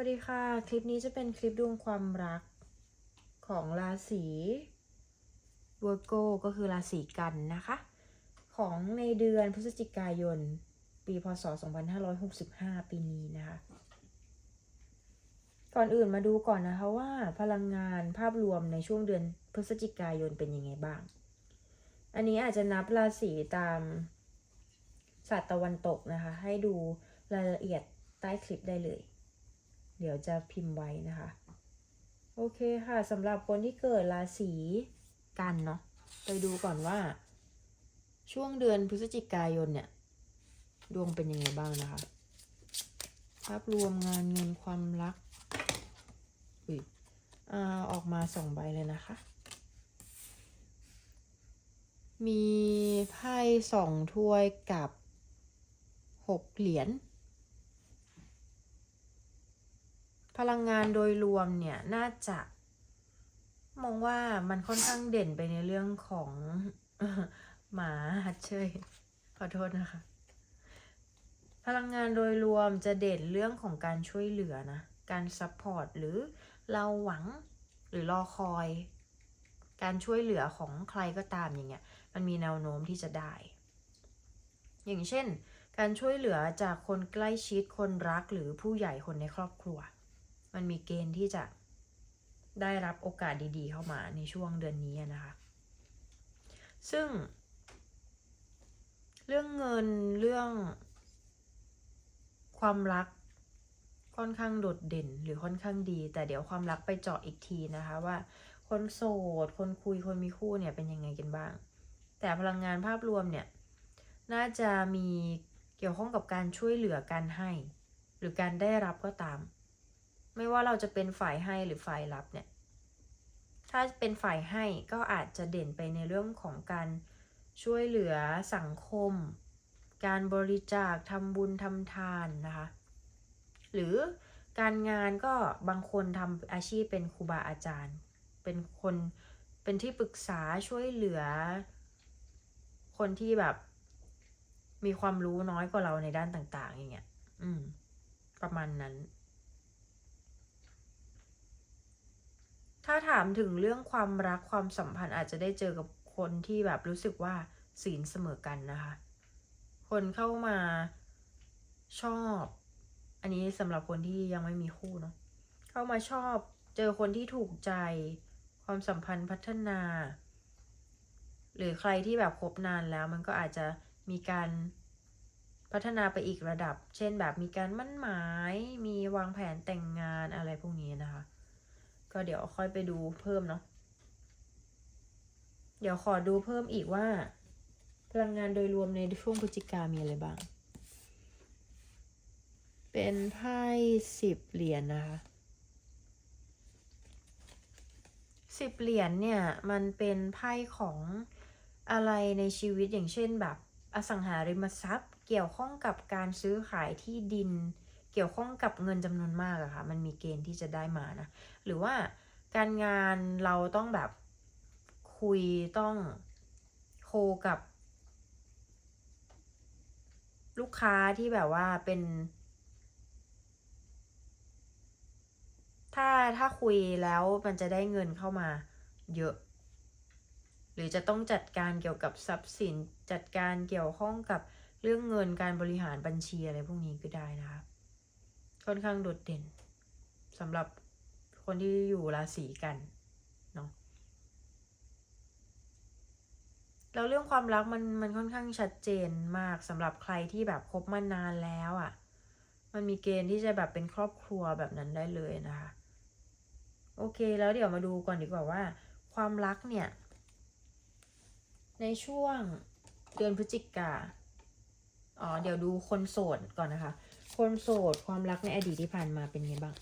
วัสดีค่ะ คลิปนี้จะเป็นคลิปดวงความรักของราศีเวอร์โกก็คือราศีกันนะคะ ของในเดือนพฤศจิกายน ปีพศ 2565 ปีนี้นะคะ ก่อนอื่นมาดูก่อนนะคะว่าพลังงานภาพรวมในช่วงเดือนพฤศจิกายนเป็นยังไงบ้าง อันนี้อาจจะนับราศีตามศาสตร์ตะวันตกนะคะ ให้ดูรายละเอียดใต้คลิปได้เลย เดี๋ยวจะพิมพ์ไว้นะคะ โอเคค่ะสำหรับคนที่เกิดราศีกันเนาะไปดูก่อนว่า ช่วงเดือนพฤศจิกายนเนี่ย ดวงเป็นยังไงบ้างนะคะภาพรวมงานเงินความรักอุ้ยอ่าออกมาสองใบเลยนะคะ มีไพ่สองถ้วยกับหกเหรียญ พลังงานโดยรวมเนี่ยน่าจะ มองว่ามันค่อนข้างเด่นไปในเรื่องของหมาฮัดเชยขอโทษนะคะ พลังงานโดยรวมจะเด่นเรื่องของการช่วยเหลือนะ การซัพพอร์ตหรือเราหวังหรือรอคอย การช่วยเหลือของใครก็ตามอย่างเงี้ย มันมีแนวโน้มที่จะได้ อย่างเช่น การช่วยเหลือจากคนใกล้ชิดคนรักหรือผู้ใหญ่คนในครอบครัว มันมีเกณฑ์ที่จะได้รับโอกาสดีๆ เข้ามาในช่วงเดือนนี้นะคะ ซึ่ง เรื่องเงินเรื่อง ความรักค่อนข้างโดดเด่นหรือค่อนข้างดี แต่เดี๋ยวความรักไปเจาะอีกทีนะคะว่าคนโสด คนคุย คนมีคู่เนี่ยเป็นยังไงกันบ้าง แต่พลังงานภาพรวมเนี่ย น่าจะมีเกี่ยวข้องกับการช่วยเหลือการให้ หรือการได้รับก็ตาม ไม่ว่าเราจะเป็นฝ่ายให้หรือฝ่ายรับเนี่ย ถ้าเป็นฝ่ายให้ก็อาจจะเด่นไปในเรื่องของการช่วยเหลือสังคม การบริจาคทำบุญทำทานนะคะ หรือการงานก็บางคนทำอาชีพเป็นครูบาอาจารย์ เป็นคนเป็นที่ปรึกษาช่วยเหลือ คนที่แบบมีความรู้น้อยกว่าเราในด้านต่าง ๆ อย่างเงี้ย อืม ประมาณนั้น ถ้าถามถึงเรื่องความรักความสัมพันธ์อาจจะได้เจอกับคนที่แบบรู้สึกว่าศีลเสมอกันนะคะ คนเข้ามาชอบ อันนี้สำหรับคนที่ยังไม่มีคู่เนาะเข้ามาชอบเจอคนที่ถูกใจ ความสัมพันธ์พัฒนา หรือใครที่แบบคบนานแล้วมันก็อาจจะมีการพัฒนาไปอีกระดับ เช่นแบบมีการมั่นหมาย มีวางแผนแต่งงานอะไรพวกนี้นะคะ ก็เดี๋ยวค่อยไปดูเพิ่มเนาะเดี๋ยวขอดูเพิ่มอีกว่า พลังงานโดยรวมในช่วงพฤศจิกามีอะไรบ้าง เป็นไพ่สิบเหรียญนะคะสิบเหรียญเนี่ย มันเป็นไพ่ของอะไรในชีวิตอย่างเช่นแบบอสังหาริมทรัพย์ เกี่ยวข้องกับการซื้อขายที่ดิน เกี่ยวข้องกับเงินจำนวนมากอะค่ะ มันมีเกณฑ์ที่จะได้มานะ หรือว่าการงานเราต้องแบบคุยต้องโคกับ ลูกค้าที่แบบว่าเป็น ถ้าถ้าคุยแล้วมันจะได้เงินเข้ามาเยอะ หรือจะต้องจัดการเกี่ยวกับทรัพย์สินจัดการเกี่ยวข้องกับเรื่องเงินการบริหารบัญชีอะไรพวกนี้ก็ได้นะคะ ค่อนข้างโดดเด่นสำหรับคนที่อยู่ราศีกันเนาะแล้วเรื่องความรักมันมันค่อนข้างชัดเจนมากสำหรับใครที่แบบคบมานานแล้วอะ่ะ มันมีเกณฑ์ที่จะแบบเป็นครอบครัวแบบนั้นได้เลยนะคะ โอเคแล้วเดี๋ยวมาดูก่อนดีกว่าว่า ความรักเนี่ย ในช่วงเดือนพฤศจิกาอ๋อเดี๋ยวดูคนโสดก่อนนะคะ คนโสดความรักในอดีตที่ผ่านมาเป็นไงบ้าง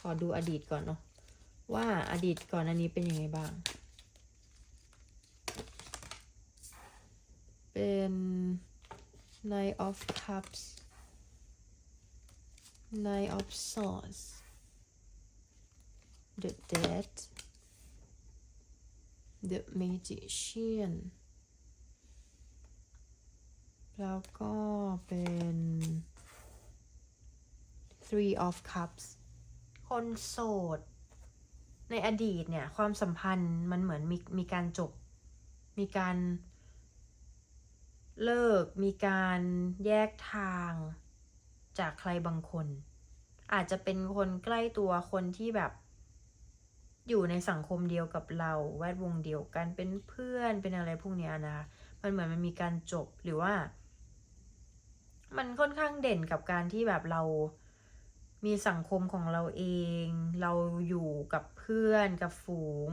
ขอดูอดีตก่อนเนาะว่าอดีตก่อนอันนี้เป็นยังไงบ้าง เป็น Knight of Cups Knight of Swords The Dead The Magician แล้วก็เป็น three of cups คนโสด ในอดีตเนี่ย ความสัมพันธ์มันเหมือนมีมีการจบ มีการเลิก มีการแยกทางจากใครบางคน อาจจะเป็นคนใกล้ตัวคนที่แบบอยู่ในสังคมเดียวกับเราแวดวงเดียวกันเป็นเพื่อนเป็นอะไรพวกเนี้ยนะคะมันเหมือนมันมีการจบหรือว่า มันค่อนข้างเด่นกับการที่แบบเรา มีสังคมของเราเอง เราอยู่กับเพื่อนกับฝูง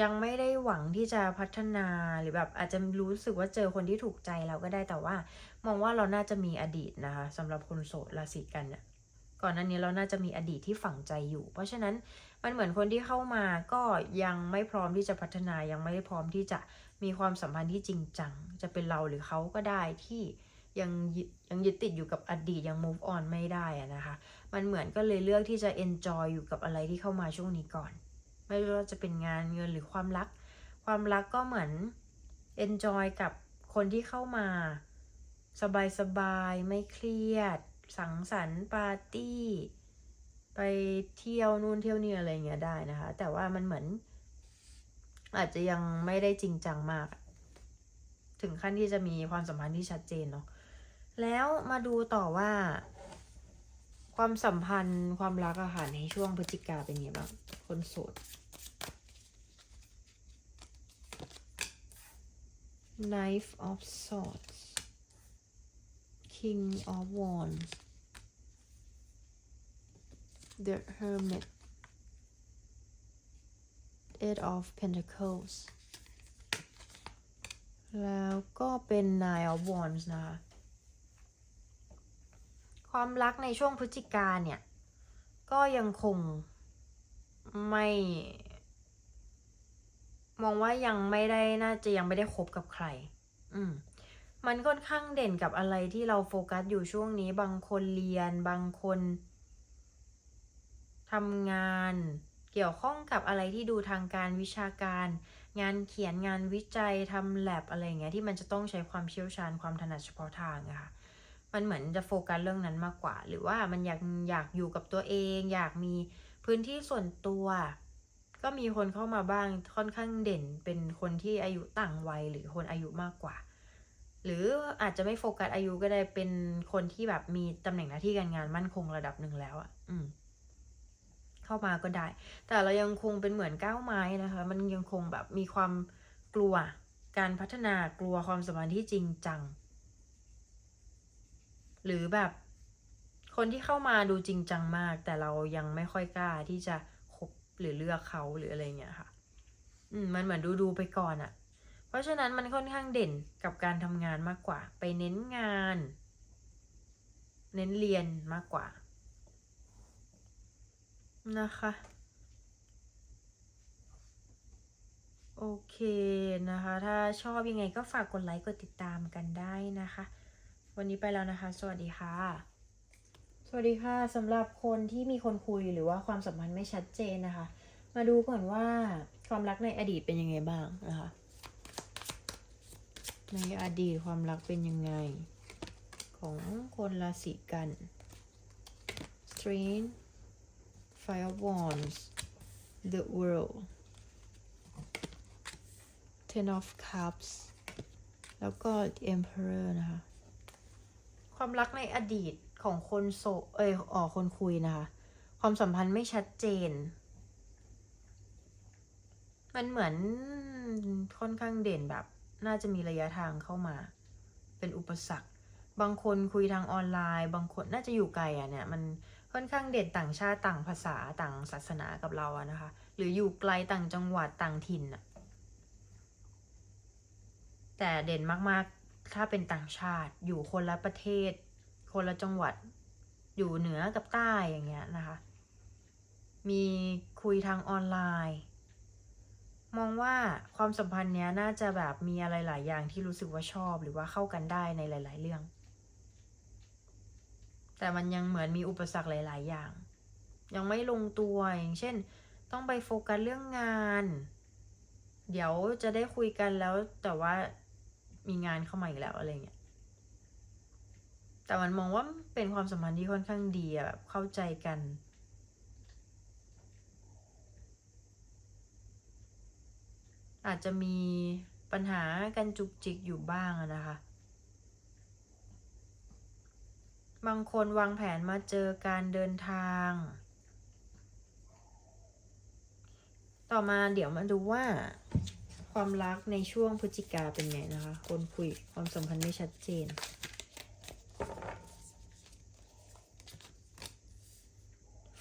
ยังไม่ได้หวังที่จะพัฒนาหรือแบบอาจจะรู้สึกว่าเจอคนที่ถูกใจเราก็ได้แต่ว่า มองว่าเราน่าจะมีอดีตนะคะสำหรับคนโสดราศีกันเนี่ยก่อนหน้านี้เราน่าจะมีอดีตที่ฝังใจอยู่ เพราะฉะนั้นมันเหมือนคนที่เข้ามาก็ยังไม่พร้อมที่จะพัฒนายังไม่พร้อมที่จะมีความสัมพันธ์ที่จริงจัง จะเป็นเราหรือเขาก็ได้ที่ ยังยึดยังยึดติดอยู่กับอดีตยัง move on ไม่ได้นะคะ มันเหมือนก็เลยเลือกที่จะ enjoy อยู่กับอะไรที่เข้ามาช่วงนี้ก่อน ไม่ว่าจะเป็นงานเงินหรือความรัก ความรักก็เหมือน enjoy กับคนที่เข้ามา สบายๆไม่เครียด สังสรรค์ปาร์ตี้ ไปเที่ยวนู่นเที่ยวนี่อะไรเงี้ยได้นะคะ แต่ว่ามันเหมือน อาจจะยังไม่ได้จริงจังมาก ถึงขั้นที่จะมีความสัมพันธ์ที่ชัดเจนเนาะ แล้วมาดูต่อว่า ความสัมพันธ์ความรักอาหารในช่วงพฤศจิกาเป็นยังไงบ้างคนโสด Knife of Swords King of Wands The Hermit Eight of Pentacles แล้วก็เป็น Nine of Wands นะคะ ความรักในช่วงพฤศจิกาเนี่ย ก็ยังคงไม่ มองว่ายังไม่ได้น่าจะยังไม่ได้คบกับใคร อืมมันค่อนข้างเด่นกับอะไรที่เราโฟกัสอยู่ช่วงนี้ บางคนเรียน บางคนทำงาน เกี่ยวข้องกับอะไรที่ดูทางการวิชาการ งานเขียนงานวิจัยทำแลบอะไรเงี้ยที่มันจะต้องใช้ความเชี่ยวชาญความถนัดเฉพาะทางอะค่ะ มันเหมือนจะโฟกัสเรื่องนั้นมากกว่า หรือว่ามันอยากอยากอยู่กับตัวเอง อยากมีพื้นที่ส่วนตัว ก็มีคนเข้ามาบ้างค่อนข้างเด่นเป็นคนที่อายุต่างวัยหรือคนอายุมากกว่า หรืออาจจะไม่โฟกัสอายุก็ได้เป็นคนที่แบบมีตำแหน่งหน้าที่การงานมั่นคงระดับหนึ่งแล้วอะอืมเข้ามาก็ได้ แต่เรายังคงเป็นเหมือนก้าวไม้นะคะ มันยังคงแบบมีความกลัว การพัฒนากลัวความสัมพันธ์ที่จริงจัง หรือแบบ คนที่เข้ามาดูจริงจังมาก แต่เรายังไม่ค่อยกล้าที่จะคบหรือเลือกเขาหรืออะไรเงี้ยค่ะ อืมมันเหมือนดูดูไปก่อนอะเพราะฉะนั้นมันค่อนข้างเด่นกับการทำงานมากกว่า ไปเน้นงาน เน้นเรียนมากกว่า นะคะโอเคนะคะ ถ้าชอบยังไงก็ฝากกดไลค์ กดติดตามกันได้นะคะ วันนี้ไปแล้วนะคะ สวัสดีค่ะ สวัสดีค่ะสำหรับคนที่มีคนคุยหรือว่าความสัมพันธ์ไม่ชัดเจนนะคะ มาดูก่อนว่าความรักในอดีตเป็นยังไงบ้างนะคะ ในอดีตความรักเป็นยังไง ของคนราศีกัน Strange Five of Wands The World Ten of Cups แล้วก็ Emperor นะคะ ความรักในอดีตของคนโสดเอยอ๋อคนคุยนะคะ ความสัมพันธ์ไม่ชัดเจน มันเหมือนค่อนข้างเด่นแบบ น่าจะมีระยะทางเข้ามา เป็นอุปสรรค บางคนคุยทางออนไลน์ บางคนน่าจะอยู่ไกลอะเนี่ยมันค่อนข้างเด่นต่างชาติต่างภาษาต่างศาสนากับเราอะนะคะ หรืออยู่ไกลต่างจังหวัดต่างถิ่นอะแต่เด่นมากๆ ถ้าเป็นต่างชาติอยู่คนละประเทศ คนละจังหวัด อยู่เหนือกับใต้อย่างเงี้ยนะคะ มีคุยทางออนไลน์ มองว่าความสัมพันธ์เนี้ยน่าจะแบบมีอะไรหลายอย่างที่รู้สึกว่าชอบหรือว่าเข้ากันได้ในหลาย ๆ เรื่อง แต่มันยังเหมือนมีอุปสรรคหลาย ๆ อย่าง ยังไม่ลงตัวอย่างเช่น ต้องไปโฟกัสเรื่องงาน เดี๋ยวจะได้คุยกันแล้วแต่ว่า มีงานเข้ามาอีกแล้วอะไรเงี้ย แต่มันมองว่าเป็นความสัมพันธ์ที่ค่อนข้างดีอะแบบเข้าใจกัน อาจจะมีปัญหากันจุกจิกอยู่บ้างนะคะ บางคนวางแผนมาเจอการเดินทาง ต่อมาเดี๋ยวมาดูว่า ความรักในช่วงพฤศจิกาเป็นไงนะคะ คนคุยความสัมพันธ์ไม่ชัดเจน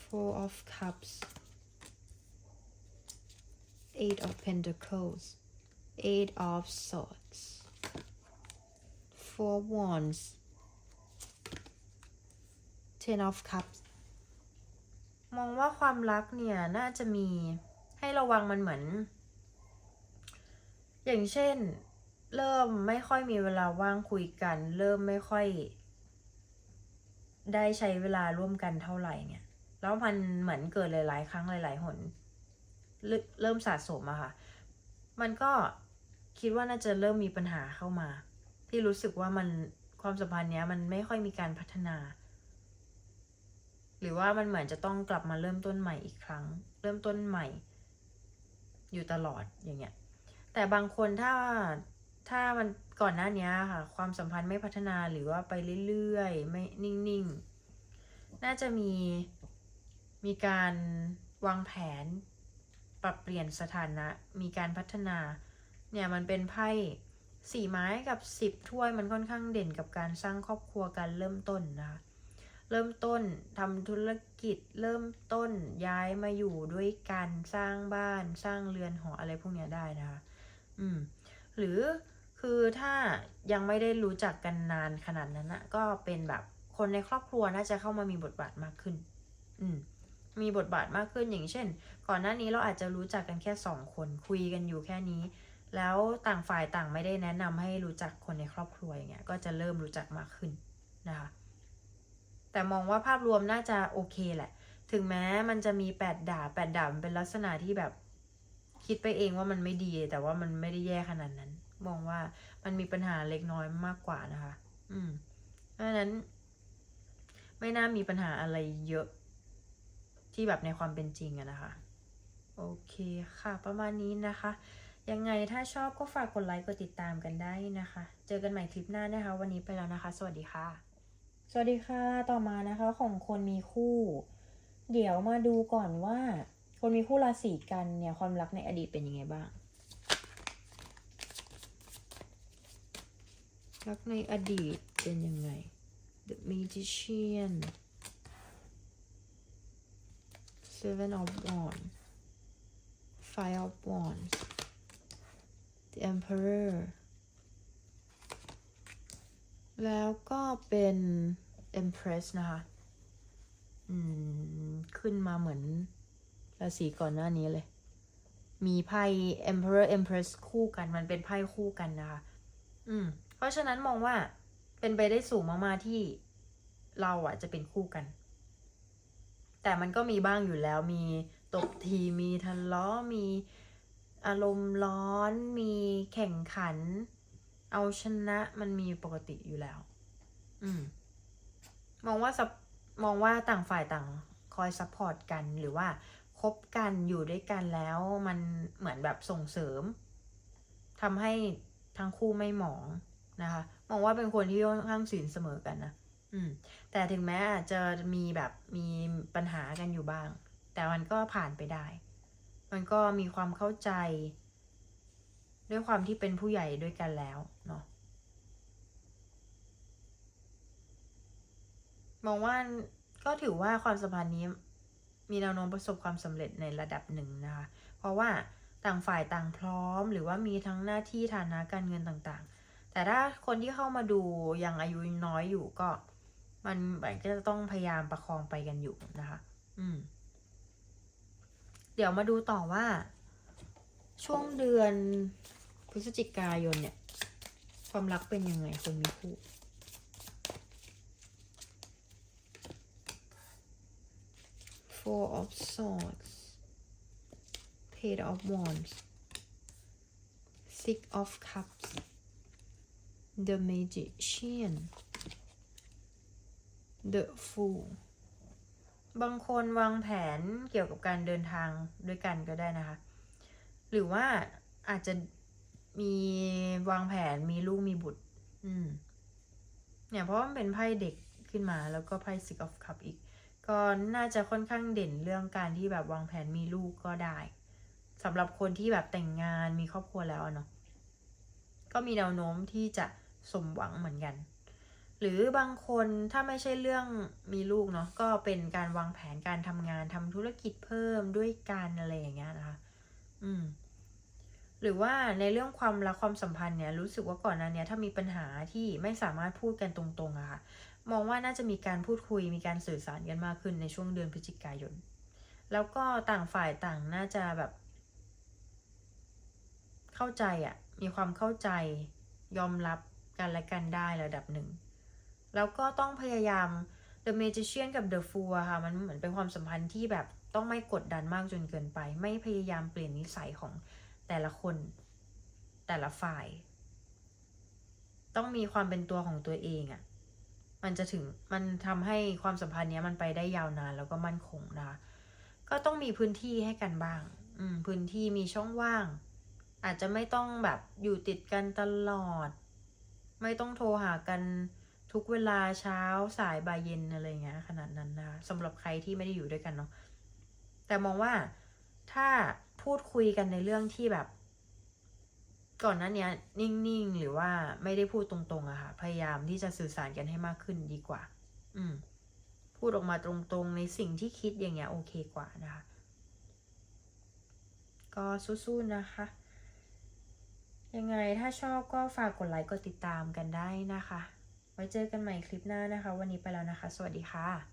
Four of Cups Eight of Pentacles Eight of Swords Four Wands Ten of Cups มองว่าความรักเนี่ย น่าจะมีให้ระวังมันเหมือน อย่างเช่น เริ่มไม่ค่อยมีเวลาว่างคุยกัน เริ่มไม่ค่อย ได้ใช้เวลาร่วมกันเท่าไหร่เนี่ย แล้วมันเหมือนเกิดหลาย ๆ ครั้งหลาย ๆ หน เริ่มสะสมอะค่ะ มันก็คิดว่าน่าจะเริ่มมีปัญหาเข้ามา ที่รู้สึกว่ามันความสัมพันธ์เนี้ยมันไม่ค่อยมีการพัฒนา หรือว่ามันเหมือนจะต้องกลับมาเริ่มต้นใหม่อีกครั้ง เริ่มต้นใหม่ อยู่ตลอดอย่างเงี้ย แต่บางคนถ้าถ้ามันก่อนหน้านี้ค่ะ ความสัมพันธ์ไม่พัฒนาหรือว่าไปเรื่อยๆ ไม่นิ่งๆ น่าจะมีมีการวางแผน ปรับเปลี่ยนสถานะ มีการพัฒนา เนี่ยมันเป็นไพ่สี่ไม้กับสิบถ้วยมันค่อนข้างเด่นกับการสร้างครอบครัวการเริ่มต้นนะคะ เริ่มต้นทำธุรกิจเริ่มต้นย้ายมาอยู่ด้วยกันสร้างบ้านสร้างเรือนหออะไรพวกนี้ได้นะคะ อืม หรือคือถ้ายังไม่ได้รู้จักกันนานขนาดนั้นนะก็เป็นแบบคนในครอบครัวน่าจะเข้ามามีบทบาทมากขึ้น อืม มีบทบาทมากขึ้นอย่างเช่น ก่อนหน้านี้เราอาจจะรู้จักกันแค่สองคนคุยกันอยู่แค่นี้ แล้วต่างฝ่ายต่างไม่ได้แนะนำให้รู้จักคนในครอบครัวอย่างเงี้ย ก็จะเริ่มรู้จักมากขึ้นนะคะ แต่มองว่าภาพรวมน่าจะโอเคแหละ ถึงแม้มันจะมีแปดดาบแปดดาบเป็นลักษณะที่แบบ คิดไปเองว่ามันไม่ดี แต่ว่ามันไม่ได้แย่ขนาดนั้น มองว่ามันมีปัญหาเล็กน้อยมากกว่านะคะ อืม เพราะฉะนั้น ไม่น่ามีปัญหาอะไรเยอะ ที่แบบในความเป็นจริงอะนะคะ โอเคค่ะ ประมาณนี้นะคะ ยังไงถ้าชอบก็ฝากกดไลค์กดติดตามกันได้นะคะ เจอกันใหม่คลิปหน้านะคะ วันนี้ไปแล้วนะคะ สวัสดีค่ะ สวัสดีค่ะ ต่อมานะคะ ของคนมีคู่ เดี๋ยวมาดูก่อนว่า คนมีคู่ราศีกันเนี่ยความรักในอดีตเป็นยังไงบ้าง รักในอดีตเป็นยังไง The Magician Seven of Wands Five of Wands The Emperor แล้วก็เป็น Empress นะคะ อืม ขึ้นมาเหมือน ราศีก่อนหน้านี้เลย มีไพ่ Emperor Empress คู่กัน มันเป็นไพ่คู่กันนะคะ อืม เพราะฉะนั้นมองว่าเป็นไปได้สูงมากๆที่เราอะจะเป็นคู่กัน แต่มันก็มีบ้างอยู่แล้ว มีตบที มีทะเลาะ มีอารมณ์ร้อน มีแข่งขัน เอาชนะมันมีปกติอยู่แล้ว อืม มองว่า มองว่าต่างฝ่ายต่างคอยซัพพอร์ตกันหรือว่า คบกันอยู่ด้วยกันแล้วมันเหมือนแบบส่งเสริมทำให้ทั้งคู่ไม่หมองนะคะมองว่าเป็นคนที่ค่อนข้างสินเสมอกันนะอืม แต่ถึงแม้อาจจะมีแบบมีปัญหากันอยู่บ้าง แต่มันก็ผ่านไปได้ มันก็มีความเข้าใจ ด้วยความที่เป็นผู้ใหญ่ด้วยกันแล้วเนาะมองว่าก็ถือว่าความสัมพันธ์นี้ มีแนวโน้มประสบความสำเร็จในระดับหนึ่งนะคะ เพราะว่าต่างฝ่ายต่างพร้อม หรือว่ามีทั้งหน้าที่ฐานะการเงินต่างๆ แต่ถ้าคนที่เข้ามาดูยังอายุน้อยอยู่ก็ มันแบบก็จะต้องพยายามประคองไปกันอยู่นะคะ อืม เดี๋ยวมาดูต่อว่า ช่วงเดือนพฤศจิกายนเนี่ย ความรักเป็นยังไงคนมีคู่ Four of Swords, Page of Wands, Six of Cups, The Magician, The Fool บางคนวางแผนเกี่ยวกับการเดินทางด้วยกันก็ได้นะคะ หรือว่าอาจจะมีวางแผนมีลูกมีบุตร อืม เนี่ยเพราะมันเป็นไพ่เด็กขึ้นมาแล้วก็ไพ่ Six of Cup อีก ก็น่าจะค่อนข้างเด่นเรื่องการที่แบบวางแผนมีลูกก็ได้สำหรับคนที่แบบแต่งงานมีครอบครัวแล้วเนาะก็มีแนวโน้มที่จะสมหวังเหมือนกัน หรือบางคนถ้าไม่ใช่เรื่องมีลูกเนาะก็เป็นการวางแผนการทำงานทำธุรกิจเพิ่มด้วยกันอะไรอย่างเงี้ยนะคะ อืม หรือว่าในเรื่องความรักความสัมพันธ์เนี่ย รู้สึกว่าก่อนหน้านี้ถ้ามีปัญหาที่ไม่สามารถพูดกันตรงๆอะค่ะ มองว่าน่าจะมีการพูดคุยมีการสื่อสารกันมากขึ้นในช่วงเดือนพฤศจิกายน แล้วก็ต่างฝ่ายต่างน่าจะแบบ เข้าใจอะมีความเข้าใจยอมรับกันและกันได้ระดับหนึ่ง แล้วก็ต้องพยายาม The Magician กับ The Fool อะค่ะ มันเหมือนเป็นความสัมพันธ์ที่แบบต้องไม่กดดันมากจนเกินไป ไม่พยายามเปลี่ยนนิสัยของแต่ละคน แต่ละฝ่าย ต้องมีความเป็นตัวของตัวเองอะ มันจะถึงมันทำให้ความสัมพันธ์เนี้ยมันไปได้ยาวนานแล้วก็มั่นคงนะคะก็ต้องมีพื้นที่ให้กันบ้าง อืมพื้นที่มีช่องว่าง อาจจะไม่ต้องแบบอยู่ติดกันตลอด ไม่ต้องโทรหากันทุกเวลาเช้าสายบ่ายเย็นอะไรเงี้ยขนาดนั้นนะคะสำหรับใครที่ไม่ได้อยู่ด้วยกันเนาะแต่มองว่าถ้าพูดคุยกันในเรื่องที่แบบ ก่อนหน้าเนี้ยนิ่งๆ หรือว่าไม่ได้พูดตรงๆอะค่ะ พยายามที่จะสื่อสารกันให้มากขึ้นดีกว่า อืม พูดออกมาตรงๆ ในสิ่งที่คิดอย่างเงี้ยโอเคกว่านะคะ ก็สู้ๆนะคะ ยังไงถ้าชอบก็ฝากกดไลค์กดติดตามกันได้นะคะ ไว้เจอกันใหม่คลิปหน้านะคะ วันนี้ไปแล้วนะคะ สวัสดีค่ะ